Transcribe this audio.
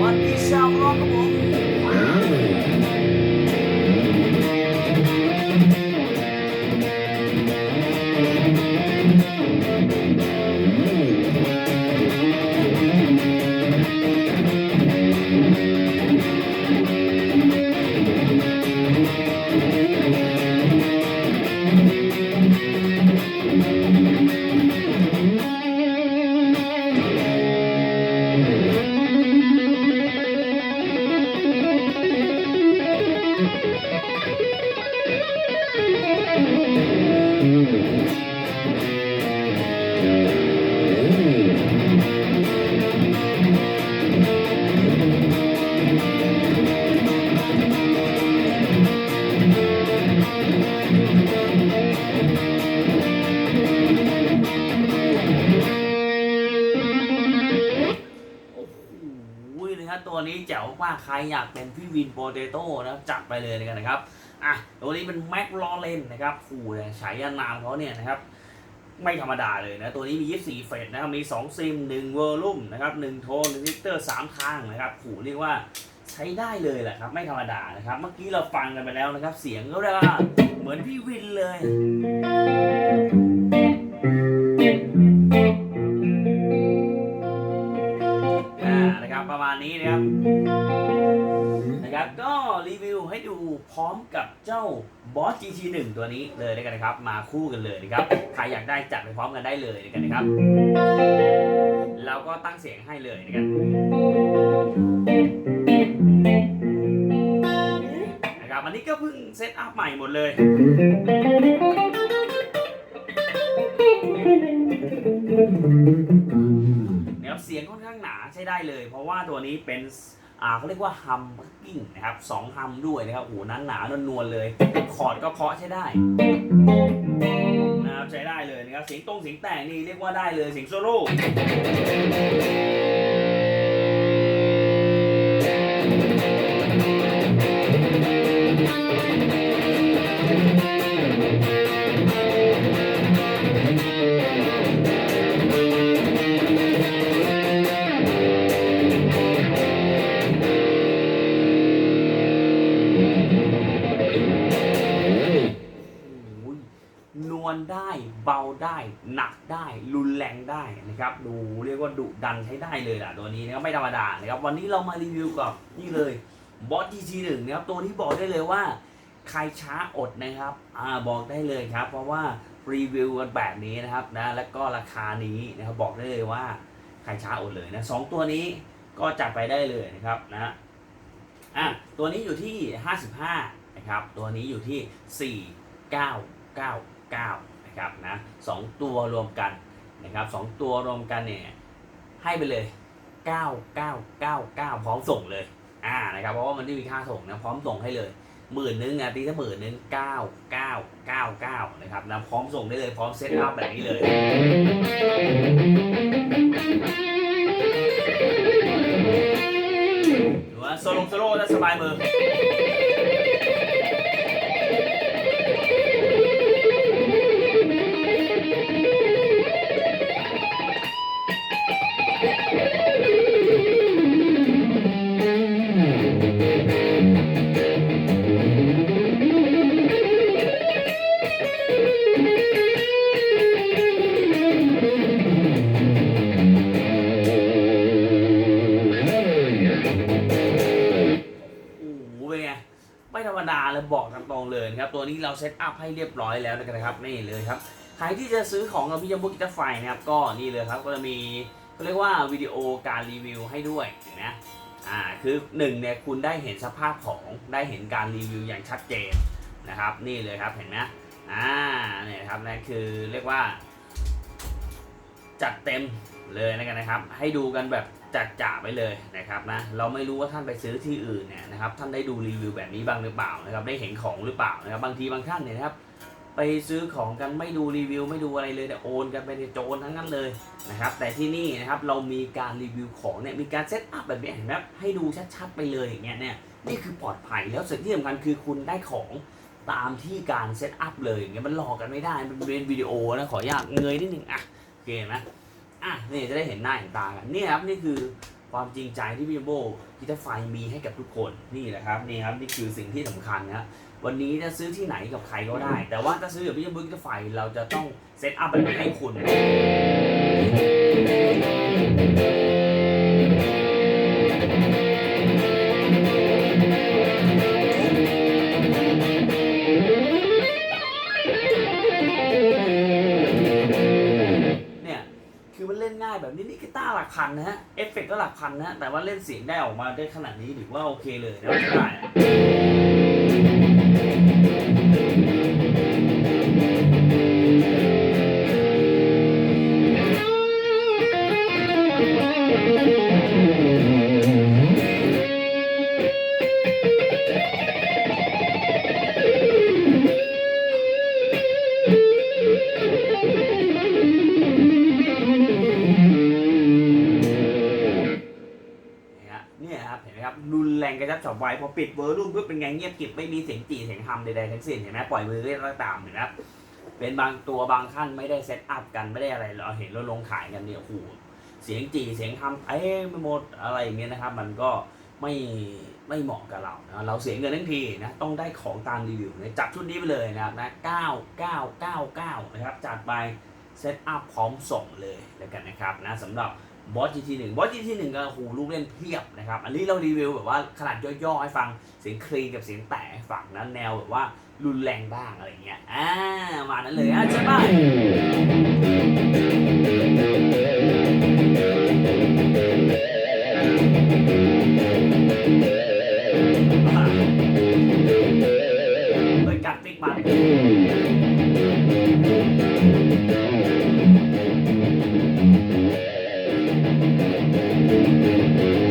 วันนี้ช ตัวนี้แจ๋วมากใครอยากเป็นพี่วินโปเตโต้นะจัดไปเลยกันนะครับ อะ ตัวนี้เป็นแม็กลอเรนนะครับขู่เนี่ยฉายานามเขาเนี่ยนะครับ ไม่ธรรมดาเลยนะ ตัวนี้มี 24 เฟสนะครับมี 2 ซิม 1 เวอร์ลุ่มนะครับ1โทน1ลิตร3ทางนะครับขู่เรียกว่าใช้ได้เลยแหละครับ ไม่ธรรมดานะครับ เมื่อกี้เราฟังกันไปแล้วนะครับ เสียงก็เรียกว่าเหมือนพี่วินเลย พร้อมกับเจ้า Boss GT1 ตัวนี้เลยแล้วกันนะครับ มาคู่กันเลยนะครับ ใครอยากได้จัดไปพร้อมกันได้เลยแล้วกันนะครับเราก็ตั้งเสียงให้เลยนะครับนะครับอันนี้ก็เพิ่งเซตอัพใหม่หมดเลยนะครับเสียงค่อนข้างหนาใช้ได้เลย เพราะว่าตัวนี้เป็น อ่าเขาเรียกว่าฮัมบักกิ้งนะครับสองฮัมด้วยนะครับโอ้โหนั้นหนานวลๆเลยคอร์ดก็เพาะใช้ได้นะครับใช้ได้เลยนะครับเสียงตรงเสียงแต่งนี่เรียกว่าได้เลยเสียงโซโล่ นแรงได้นะครับดูเรียกว่าดุดันใช้ได้เลยล่ะตัวนี้นะครับไม่ธรรมดานะครับวันนี้เรามารีวิวกับนี่เลยบอส GT1 นะครับตัวนี้บอกได้เลยว่าใครช้าอดนะครับอ่าบอกได้เลยครับ เพราะว่ารีวิวกันแบบนี้นะครับนะแล้วก็ราคานี้นะครับบอกได้เลยว่าใครช้าอดเลยนะสองตัวนี้ก็จัดไปได้เลยนะครับนะอะตัวนี้อยู่ที่ 55นะครับตัวนี้อยู่ที่ 4999นะครับนะสองตัวรวมกัน นะครับสองตัวรวมกันเนี่ยให้ไปเลย 9999 พร้อมส่งเลยอ่านะครับเพราะว่ามันไม่มีค่าส่งนะพร้อมส่งให้เลยหมื่นนึงอะตีถ้าหมื่นนึงเก้าเก้าเก้าเก้านะครับนะพร้อมส่งได้เลยพร้อมเซตอัพแบบนี้เลย หรือว่าโซโลโซโล่จะสบายมือ ไม่ธรรมดาเลยบอกตามตรงเลยครับตัวนี้เราเซตอัพให้เรียบร้อยแล้วนะครับนี่เลยครับใครที่จะซื้อของกับพี่ยมบุกิตาไฟนะครับก็นี่เลยครับก็จะมีเขาเรียกว่าวิดีโอการรีวิวให้ด้วยเห็นไหมอ่าคือหนึ่งเนี่ยคุณได้เห็นสภาพของได้เห็นการรีวิวอย่างชัดเจนนะครับนี่เลยครับเห็นไหมอ่าเนี่ยครับนั่นคือเรียกว่า จัดเต็มเลยนะครับ ให้ดูกันแบบ จัดจ่าไปเลยนะครับนะเราไม่รู้ว่าท่านไปซื้อที่อื่นเนี่ยนะครับท่านได้ดูรีวิวแบบนี้บ้างหรือเปล่านะครับได้เห็นของหรือเปล่านะครับบางทีบางท่านเนี่ยนะครับไปซื้อของกันไม่ดูรีวิว ไม่ดูอะไรเลยแต่โอนกันไปในโจรทั้งนั้นเลยนะครับแต่ที่นี่นะครับเรามีการรีวิวของเนี่ยมีการเซตอัพแบบนี้เห็นไหมให้ดูชัดๆไปเลยอย่างเงี้ยเนี่ยนี่คือปลอดภัยแล้วสิ่งที่สำคัญคือคุณได้ของตามที่การเซตอัพเลยอย่างเงี้ยมันหลอกกันไม่ได้มันเป็นวิดีโอนะขออนุญาตเงยนิดนึงอะโอเคไหม อะนี่จะได้เห็นหน้าเห็นตากันนี่ครับนี่คือความจริงใจที่พี่โบ้กิตาไฟมีให้กับทุกคนนี่แหละครับนี่ครับนี่คือสิ่งที่สำคัญนะวันนี้จะซื้อที่ไหนกับใครก็ได้ แต่ว่าถ้าซื้อกับพี่โบ้กิตาไฟเราจะต้องเซตอัพแบบนี้ให้คุณ ได้แบบนี้นี่กีตาร์หลักพันนะฮะ เอฟเฟกต์ก็หลักพันนะฮะ แต่ว่าเล่นเสียงได้ออกมาได้ขนาดนี้ถือว่าโอเคเลยนะใช้ได้ ไว้พอปิดเวอร์รุ่มปุ๊บเป็นไงเงียบกริบไม่มีเสียงจีเสียงฮัมใดๆทั้งสิ้นเห็นไหมปล่อยมือเล่นก็ตามเห็นไหมครับเป็นบางตัวบางขั้นไม่ได้เซตอัพกันไม่ได้อะไรเราเห็นเราลงขายกันเนี่ยโอ้โหเสียงจีเสียงฮัมเอ้ไม่หมดอะไรอย่างเงี้ยนะครับ มันก็ไม่ไม่เหมาะกับเรานะเราเสียเงินทั้งทีนะต้องได้ของตามรีวิวนะจัดชุดนี้ไปเลยนะครับนะ9999นะครับจัดไปเซตอัพพร้อมส่งเลยแล้วกันนะครับนะสำหรับ บอส GT1 บอส GT1 ก็โอ้โหูลูกเล่นเพียบนะครับ อันนี้เรารีวิวแบบว่าขนาดย่อๆให้ฟังเสียงคลีนกับเสียงแตะให้ฟังนะแนวแบบว่ารุนแรงบ้างอะไรเงี้ยอ่ามานั้นเลยอะใช่ป่ะเฮ้ยกัดติ๊กมัน ใ